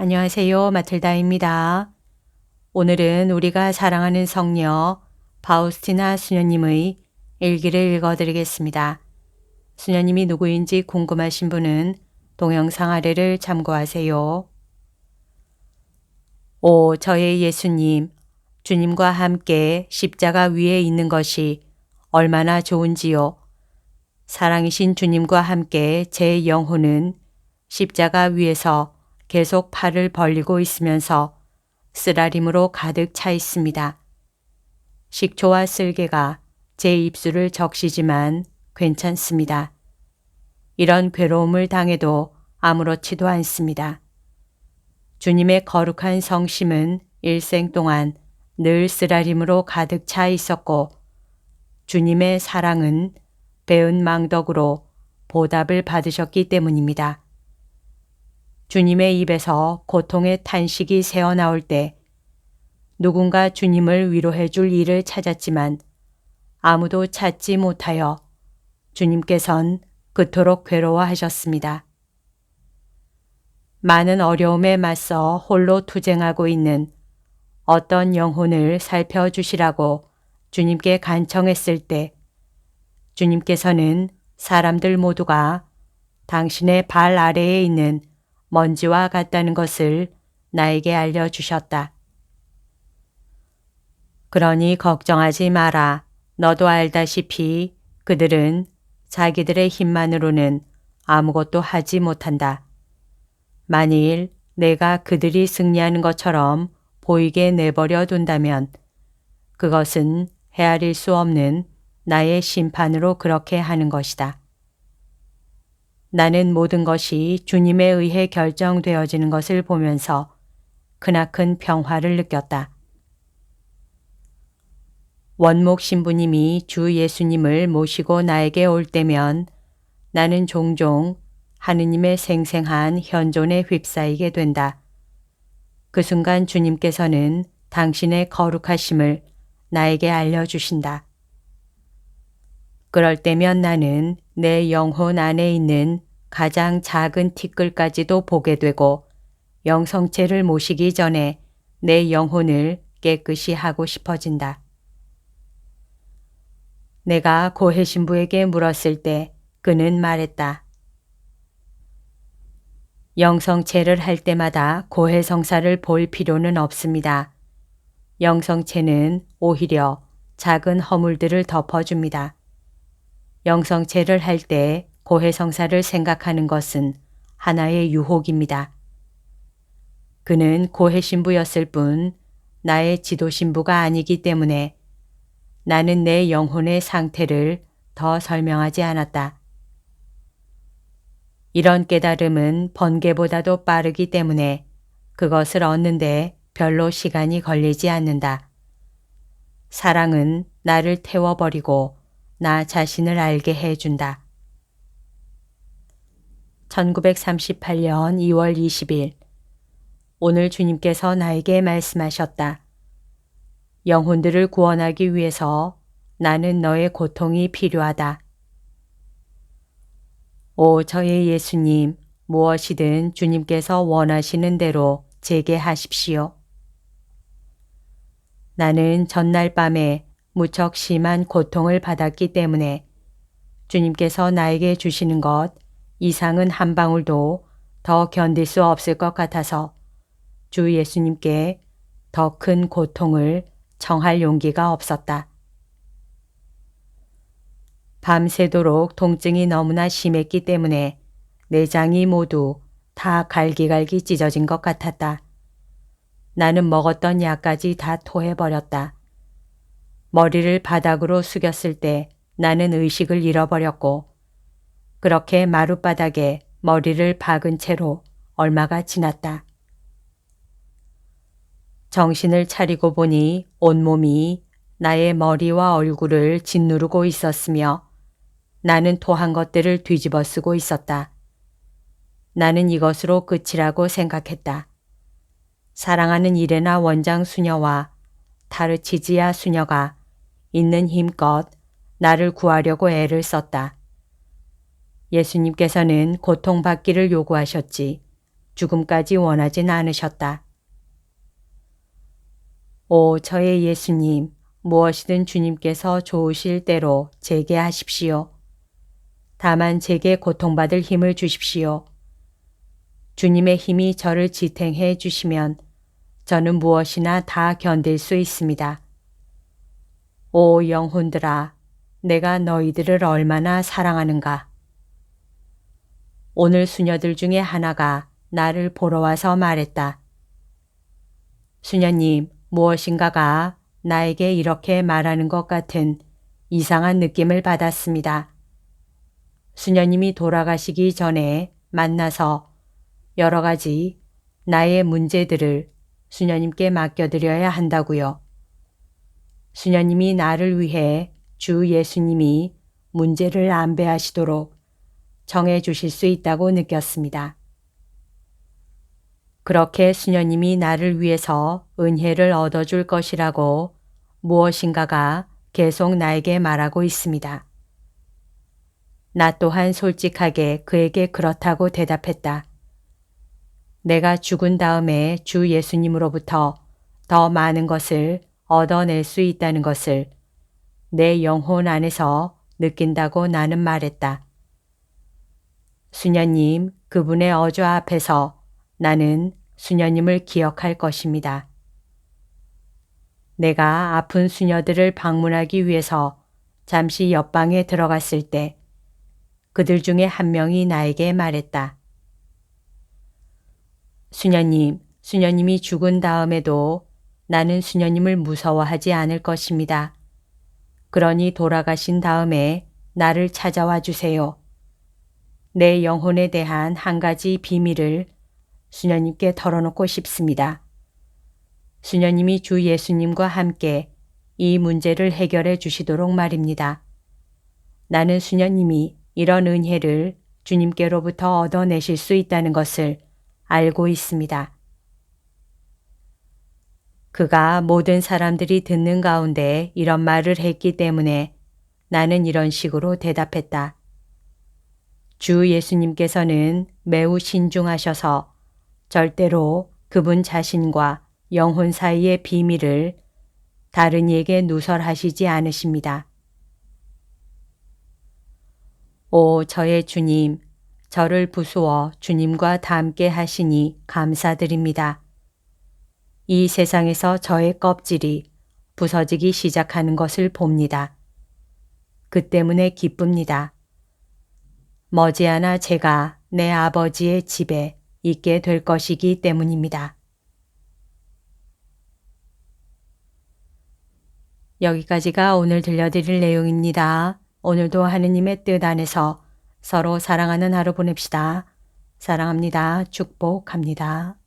안녕하세요. 마틀다입니다. 오늘은 우리가 사랑하는 성녀 바우스티나 수녀님의 일기를 읽어드리겠습니다. 수녀님이 누구인지 궁금하신 분은 동영상 아래를 참고하세요. 오, 저의 예수님, 주님과 함께 십자가 위에 있는 것이 얼마나 좋은지요. 사랑이신 주님과 함께 제 영혼은 십자가 위에서 계속 팔을 벌리고 있으면서 쓰라림으로 가득 차 있습니다. 식초와 쓸개가 제 입술을 적시지만 괜찮습니다. 이런 괴로움을 당해도 아무렇지도 않습니다. 주님의 거룩한 성심은 일생 동안 늘 쓰라림으로 가득 차 있었고 주님의 사랑은 배은 망덕으로 보답을 받으셨기 때문입니다. 주님의 입에서 고통의 탄식이 새어나올 때 누군가 주님을 위로해 줄 일을 찾았지만 아무도 찾지 못하여 주님께선 그토록 괴로워하셨습니다. 많은 어려움에 맞서 홀로 투쟁하고 있는 어떤 영혼을 살펴주시라고 주님께 간청했을 때 주님께서는 사람들 모두가 당신의 발 아래에 있는 먼지와 같다는 것을 나에게 알려주셨다. 그러니 걱정하지 마라. 너도 알다시피 그들은 자기들의 힘만으로는 아무것도 하지 못한다. 만일 내가 그들이 승리하는 것처럼 보이게 내버려 둔다면 그것은 헤아릴 수 없는 나의 심판으로 그렇게 하는 것이다. 나는 모든 것이 주님에 의해 결정되어지는 것을 보면서 크나큰 평화를 느꼈다. 원목 신부님이 주 예수님을 모시고 나에게 올 때면 나는 종종 하느님의 생생한 현존에 휩싸이게 된다. 그 순간 주님께서는 당신의 거룩하심을 나에게 알려주신다. 그럴 때면 나는 내 영혼 안에 있는 가장 작은 티끌까지도 보게 되고 영성체를 모시기 전에 내 영혼을 깨끗이 하고 싶어진다. 내가 고해 신부에게 물었을 때 그는 말했다. 영성체를 할 때마다 고해 성사를 볼 필요는 없습니다. 영성체는 오히려 작은 허물들을 덮어줍니다. 영성체를 할 때 고해성사를 생각하는 것은 하나의 유혹입니다. 그는 고해신부였을 뿐 나의 지도신부가 아니기 때문에 나는 내 영혼의 상태를 더 설명하지 않았다. 이런 깨달음은 번개보다도 빠르기 때문에 그것을 얻는데 별로 시간이 걸리지 않는다. 사랑은 나를 태워버리고 나 자신을 알게 해준다. 1938년 2월 20일 오늘 주님께서 나에게 말씀하셨다. 영혼들을 구원하기 위해서 나는 너의 고통이 필요하다. 오 저의 예수님 무엇이든 주님께서 원하시는 대로 제게 하십시오. 나는 전날 밤에 무척 심한 고통을 받았기 때문에 주님께서 나에게 주시는 것 이상은 한 방울도 더 견딜 수 없을 것 같아서 주 예수님께 더 큰 고통을 청할 용기가 없었다. 밤새도록 통증이 너무나 심했기 때문에 내장이 모두 다 갈기갈기 찢어진 것 같았다. 나는 먹었던 약까지 다 토해버렸다. 머리를 바닥으로 숙였을 때 나는 의식을 잃어버렸고 그렇게 마룻바닥에 머리를 박은 채로 얼마가 지났다. 정신을 차리고 보니 온몸이 나의 머리와 얼굴을 짓누르고 있었으며 나는 토한 것들을 뒤집어 쓰고 있었다. 나는 이것으로 끝이라고 생각했다. 사랑하는 이레나 원장 수녀와 타르치지아 수녀가 있는 힘껏 나를 구하려고 애를 썼다. 예수님께서는 고통받기를 요구하셨지 죽음까지 원하진 않으셨다. 오, 저의 예수님, 무엇이든 주님께서 좋으실 대로 제게 하십시오. 다만 제게 고통받을 힘을 주십시오. 주님의 힘이 저를 지탱해 주시면 저는 무엇이나 다 견딜 수 있습니다. 오 영혼들아, 내가 너희들을 얼마나 사랑하는가. 오늘 수녀들 중에 하나가 나를 보러 와서 말했다. 수녀님, 무엇인가가 나에게 이렇게 말하는 것 같은 이상한 느낌을 받았습니다. 수녀님이 돌아가시기 전에 만나서 여러 가지 나의 문제들을 수녀님께 맡겨드려야 한다고요. 수녀님이 나를 위해 주 예수님이 문제를 안배하시도록 정해 주실 수 있다고 느꼈습니다. 그렇게 수녀님이 나를 위해서 은혜를 얻어줄 것이라고 무엇인가가 계속 나에게 말하고 있습니다. 나 또한 솔직하게 그에게 그렇다고 대답했다. 내가 죽은 다음에 주 예수님으로부터 더 많은 것을 얻어낼 수 있다는 것을 내 영혼 안에서 느낀다고 나는 말했다. 수녀님, 그분의 어조 앞에서 나는 수녀님을 기억할 것입니다. 내가 아픈 수녀들을 방문하기 위해서 잠시 옆방에 들어갔을 때 그들 중에 한 명이 나에게 말했다. 수녀님, 수녀님이 죽은 다음에도 나는 수녀님을 무서워하지 않을 것입니다. 그러니 돌아가신 다음에 나를 찾아와 주세요. 내 영혼에 대한 한 가지 비밀을 수녀님께 털어놓고 싶습니다. 수녀님이 주 예수님과 함께 이 문제를 해결해 주시도록 말입니다. 나는 수녀님이 이런 은혜를 주님께로부터 얻어내실 수 있다는 것을 알고 있습니다. 그가 모든 사람들이 듣는 가운데 이런 말을 했기 때문에 나는 이런 식으로 대답했다. 주 예수님께서는 매우 신중하셔서 절대로 그분 자신과 영혼 사이의 비밀을 다른 이에게 누설하시지 않으십니다. 오, 저의 주님, 저를 부수어 주님과 닮게 하시니 감사드립니다. 이 세상에서 저의 껍질이 부서지기 시작하는 것을 봅니다. 그 때문에 기쁩니다. 머지않아 제가 내 아버지의 집에 있게 될 것이기 때문입니다. 여기까지가 오늘 들려드릴 내용입니다. 오늘도 하느님의 뜻 안에서 서로 사랑하는 하루 보냅시다. 사랑합니다. 축복합니다.